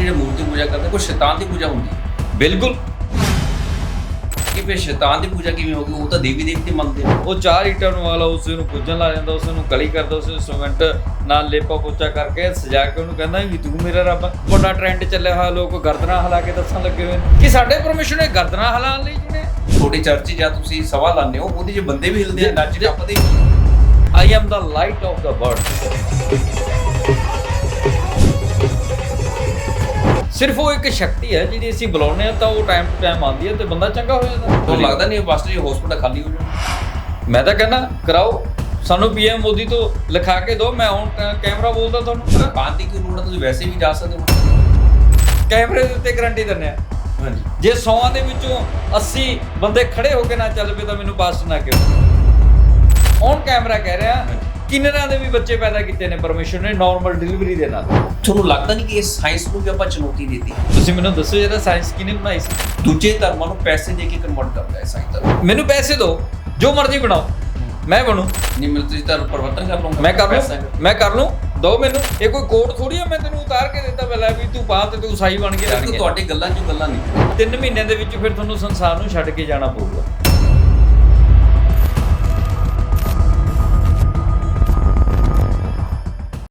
ਜਿਹੜੇ ਮੂਰਤੀ ਪੂਜਾ ਕਰਦੇ ਕੋਈ ਸ਼ੈਤਾਨ ਦੀ ਪੂਜਾ ਹੁੰਦੀ। ਹੈ ਬਿਲਕੁਲ। ਕਿ ਫਿਰ ਸ਼ੈਤਾਨ ਦੀ ਪੂਜਾ ਕਿਵੇਂ ਹੋਗੀ ਉਹ ਤਾਂ ਦੇਵੀ ਦੇਵਤੇ ਮੰਨਦੇ ਨੇ ਉਹ ਚਾਰ ਨੂੰ ਵਾਲਾ ਉਸ ਨੂੰ ਪੂਜਣ ਲਾ ਜਾਂਦਾ ਉਸ ਨੂੰ ਕਲੀ ਕਰਦਾ ਉਸ ਨੂੰ ਸਿਮੈਂਟ ਨਾਲ ਲੇਪਾ ਪੋਚਾ ਕਰਕੇ ਸਜਾ ਕੇ ਉਹਨੂੰ ਕਹਿੰਦਾ ਵੀ ਤੂੰ ਮੇਰਾ ਰੱਬ। ਵੱਡਾ ਟ੍ਰੈਂਡ ਚੱਲਿਆ ਹੋਇਆ ਲੋਕ ਗਰਦਨਾਂ ਹਿਲਾ ਕੇ ਦੱਸਣ ਲੱਗੇ ਹੋਏ ਨੇ। ਕਿ ਸਾਡੇ ਪਰਮੇਸ਼ਰ ਨੇ ਗਰਦਨਾਂ ਹਿਲਾਉਣ ਲਈ ਜਿਹਨੇ ਤੁਹਾਡੀ ਚਰਚ ਜਾਂ ਤੁਸੀਂ ਸਭਾ ਲਾਉਂਦੇ ਹੋ ਉਹਦੇ 'ਚ ਬੰਦੇ ਵੀ ਹਿਲਦੇ ਆ ਨੱਚ ਟੱਪਦੇ I am the light of the world ਸਿਰਫ ਉਹ ਇੱਕ ਸ਼ਕਤੀ ਹੈ ਜਿਹੜੀ ਅਸੀਂ ਬੁਲਾਉਂਦੇ ਆ ਤਾਂ ਉਹ ਟਾਈਮ ਟੂ ਟਾਈਮ ਆਉਂਦੀ ਹੈ ਤੇ ਬੰਦਾ ਚੰਗਾ ਹੋ ਜਾਂਦਾ। ਤੁਹਾਨੂੰ ਲੱਗਦਾ ਨਹੀਂ ਪਾਸਟਰ ਜੀ ਹਸਪੀਟਲ ਖਾਲੀ ਹੋ ਜਾਣਾ ਮੈਂ ਤਾਂ ਕਹਿੰਦਾ ਕਰਾਓ। ਸਾਨੂੰ ਪੀਐਮ ਮੋਦੀ ਤੋਂ ਲਿਖਾ ਕੇ ਦਿਓ ਮੈਂ ਹੁਣ ਕੈਮਰਾ ਬੋਲਦਾ ਤੁਹਾਨੂੰ। ਬਾਂਤ ਦੀ ਕੋਈ ਲੋੜ ਆ, ਤੁਸੀਂ ਵੈਸੇ ਵੀ ਜਾ ਸਕਦੇ ਹੋ। ਕੈਮਰੇ ਦੇ ਉੱਤੇ ਗਾਰੰਟੀ ਦਿੰਦੇ ਆ ਹਾਂਜੀ। ਜੇ 100 ਦੇ ਵਿੱਚੋਂ 80 ਬੰਦੇ ਖੜੇ ਹੋ ਕੇ ਨਾ ਚੱਲ ਪਏ ਤਾਂ ਮੈਨੂੰ ਪਾਸ ਨਾ ਕਿਉਂ ਔਨ ਕੈਮਰਾ ਕਹਿ ਰਿਹਾ ਕਿੰਨਰਾਂ ਦੇ ਵੀ ਬੱਚੇ ਪੈਦਾ ਕੀਤੇ ਨੇ ਪਰਮੇਸ਼ਰ ਨੇ ਨਾਰਮਲ ਡਿਲੀਵਰੀ ਦੇ ਨਾਲ? ਤੁਹਾਨੂੰ ਲੱਗਦਾ ਨਹੀਂ ਕਿ ਇਸ ਸਾਇੰਸ ਨੂੰ ਵੀ ਆਪਾਂ ਚੁਣੌਤੀ ਦਿੱਤੀ? ਤੁਸੀਂ ਮੈਨੂੰ ਦੱਸੋ ਜਿਹੜਾ ਸਾਇੰਸ ਕਿਹਨੇ ਬਣਾਈ ਸੀ? ਦੂਜੇ ਧਰਮਾਂ ਨੂੰ ਪੈਸੇ ਦੇ ਕੇ ਕਨਵਰਟ ਕਰਦਾ ਹੈ ਸਾਇੰਸ ਧਰਮ। ਮੈਨੂੰ ਪੈਸੇ ਦਿਓ ਜੋ ਮਰਜ਼ੀ ਬਣਾਓ। ਮੈਂ ਬਣੂ। ਨਹੀਂ ਮਿਲ ਤੁਸੀਂ ਧਰਮ ਪਰਿਵਰਤਨ ਕਰ ਲਓਗੇ। ਮੈਂ ਕਰ ਪੈਸਾ ਲੂੰ ਮੈਂ ਕਰ ਲੂੰ। ਦੋ ਮੈਨੂੰ। ਇਹ ਕੋਈ ਕੋਡ ਥੋੜੀ ਆ ਮੈਂ ਤੈਨੂੰ ਉਤਾਰ ਕੇ ਦਿੱਤਾ ਪਹਿਲਾਂ ਵੀ ਤੂੰ ਪਾ ਤੇ ਤੂੰ ਸਾਈ ਬਣ ਕੇ ਦੇਖੋ ਰਹਿਣ ਤੁਹਾਡੀ ਗੱਲਾਂ 'ਚੋਂ ਗੱਲਾਂ ਨਹੀਂ। ਤਿੰਨ ਮਹੀਨਿਆਂ ਦੇ ਵਿੱਚ ਫਿਰ ਤੁਹਾਨੂੰ ਸੰਸਾਰ ਨੂੰ ਛੱਡ ਕੇ ਜਾਣਾ ਪਊਗਾ।